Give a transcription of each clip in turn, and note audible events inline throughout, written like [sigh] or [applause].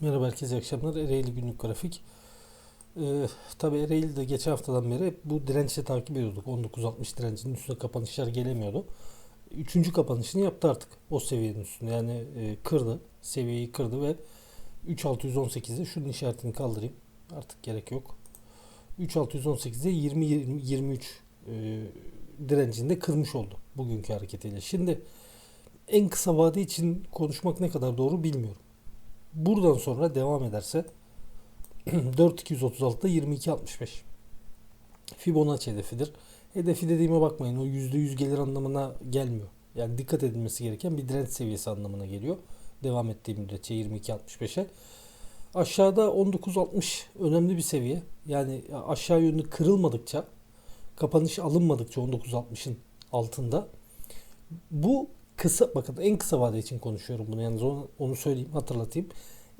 Merhaba herkese iyi akşamlar. Ereğli günlük grafik. Ee, tabii Ereğli'de geçen haftadan beri bu dirençle takip ediyorduk. 19.60 direncinin üstüne kapanışlar gelemiyordu. Üçüncü kapanışını yaptı artık o seviyenin üstünde. Yani e, kırdı. Seviyeyi kırdı ve 3618'de şunun işaretini kaldırayım. Artık gerek yok. 3618'de 20, 20 23 e, direncini kırmış oldu bugünkü hareketiyle. Şimdi en kısa vade için konuşmak ne kadar doğru bilmiyorum buradan sonra devam ederse [clears throat] 4236'da 2265 Fibonacci hedefidir. Hedefi dediğime bakmayın o %100 gelir anlamına gelmiyor. Yani dikkat edilmesi gereken bir direnç seviyesi anlamına geliyor. Devam ettiği müddetçe 22.65'e. Aşağıda 19.60 önemli bir seviye. Yani aşağı yönlü kırılmadıkça, kapanış alınmadıkça 19.60'ın altında bu kısa bakın en kısa vade için konuşuyorum bunu yalnız onu, onu söyleyeyim hatırlatayım.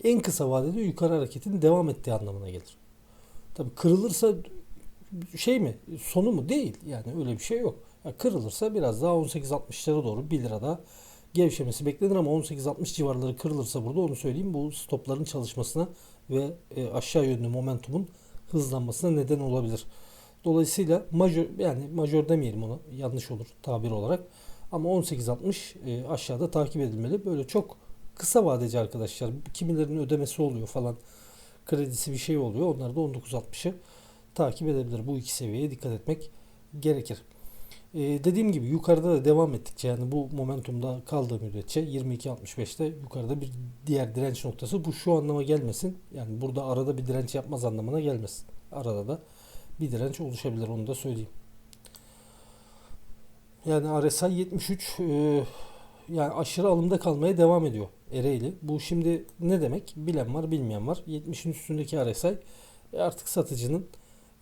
En kısa vadede yukarı hareketin devam ettiği anlamına gelir. Tabi kırılırsa şey mi sonu mu değil yani öyle bir şey yok. Ya kırılırsa biraz daha 18.60'lara doğru 1 lirada gevşemesi beklenir ama 18.60 civarları kırılırsa burada onu söyleyeyim bu stopların çalışmasına ve e, aşağı yönlü momentumun hızlanmasına neden olabilir. Dolayısıyla majör yani majör demeyelim ona yanlış olur tabir olarak. Ama 18.60 e, aşağıda takip edilmeli. Böyle çok kısa vadeci arkadaşlar. Kimilerinin ödemesi oluyor falan. Kredisi bir şey oluyor. Onlar da 19.60'ı takip edebilir. Bu iki seviyeye dikkat etmek gerekir. Ee, dediğim gibi yukarıda da devam ettikçe yani bu momentumda kaldığı müddetçe 22.65'te yukarıda bir diğer direnç noktası. Bu şu anlama gelmesin. Yani burada arada bir direnç yapmaz anlamına gelmesin. Arada da bir direnç oluşabilir onu da söyleyeyim. Yani RSI 73 e, yani aşırı alımda kalmaya devam ediyor Ereğli. Bu şimdi ne demek? Bilen var bilmeyen var. 70'in üstündeki RSI e, artık satıcının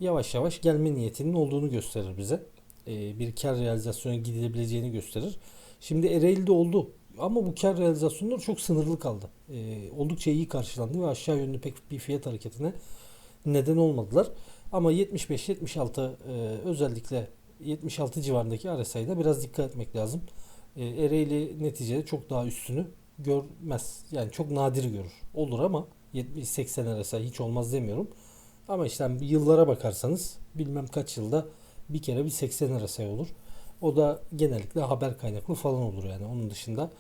yavaş yavaş gelme niyetinin olduğunu gösterir bize. E, bir kar realizasyona gidilebileceğini gösterir. Şimdi Ereğli'de oldu. Ama bu kar realizasyonları çok sınırlı kaldı. E, oldukça iyi karşılandı ve aşağı yönlü pek bir fiyat hareketine neden olmadılar. Ama 75-76 e, özellikle 76 civarındaki RSI'da biraz dikkat etmek lazım. E, Ereğli neticede çok daha üstünü görmez. Yani çok nadir görür. Olur ama 70-80 RSI hiç olmaz demiyorum. Ama işte yıllara bakarsanız bilmem kaç yılda bir kere bir 80 RSI olur. O da genellikle haber kaynaklı falan olur yani. Onun dışında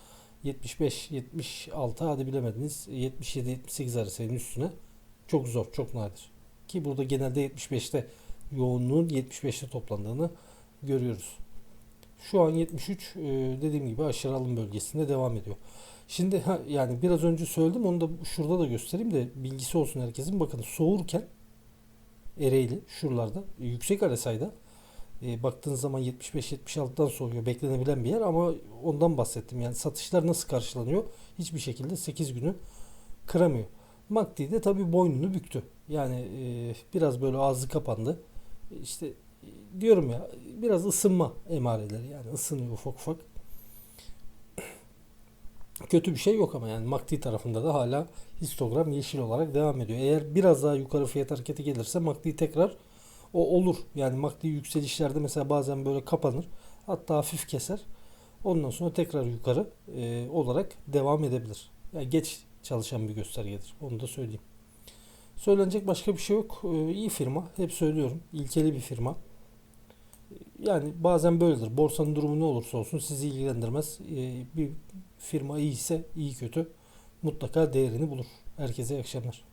75, 76 hadi bilemediniz 77, 78 RSI'nin üstüne çok zor, çok nadir. Ki burada genelde 75'te yoğunluğun 75'te toplandığını görüyoruz. Şu an 73 e, dediğim gibi aşırı alım bölgesinde devam ediyor. Şimdi ha, yani biraz önce söyledim onu da şurada da göstereyim de bilgisi olsun herkesin. Bakın soğurken Ereğli şuralarda yüksek RSI'da e, baktığınız zaman 75-76'dan soğuyor beklenebilen bir yer ama ondan bahsettim. Yani satışlar nasıl karşılanıyor? Hiçbir şekilde 8 günü kıramıyor. MACD de tabii boynunu büktü. Yani e, biraz böyle ağzı kapandı. İşte diyorum ya biraz ısınma emareleri yani ısınıyor ufak ufak. Kötü bir şey yok ama yani MACD tarafında da hala histogram yeşil olarak devam ediyor. Eğer biraz daha yukarı fiyat hareketi gelirse MACD tekrar o olur. Yani MACD yükselişlerde mesela bazen böyle kapanır. Hatta hafif keser. Ondan sonra tekrar yukarı e, olarak devam edebilir. Yani geç çalışan bir göstergedir. Onu da söyleyeyim. Söylenecek başka bir şey yok. E, iyi firma. Hep söylüyorum. İlkeli bir firma. Yani bazen böyledir. Borsanın durumu ne olursa olsun sizi ilgilendirmez. Ee, bir firma iyi ise iyi kötü mutlaka değerini bulur. Herkese iyi akşamlar.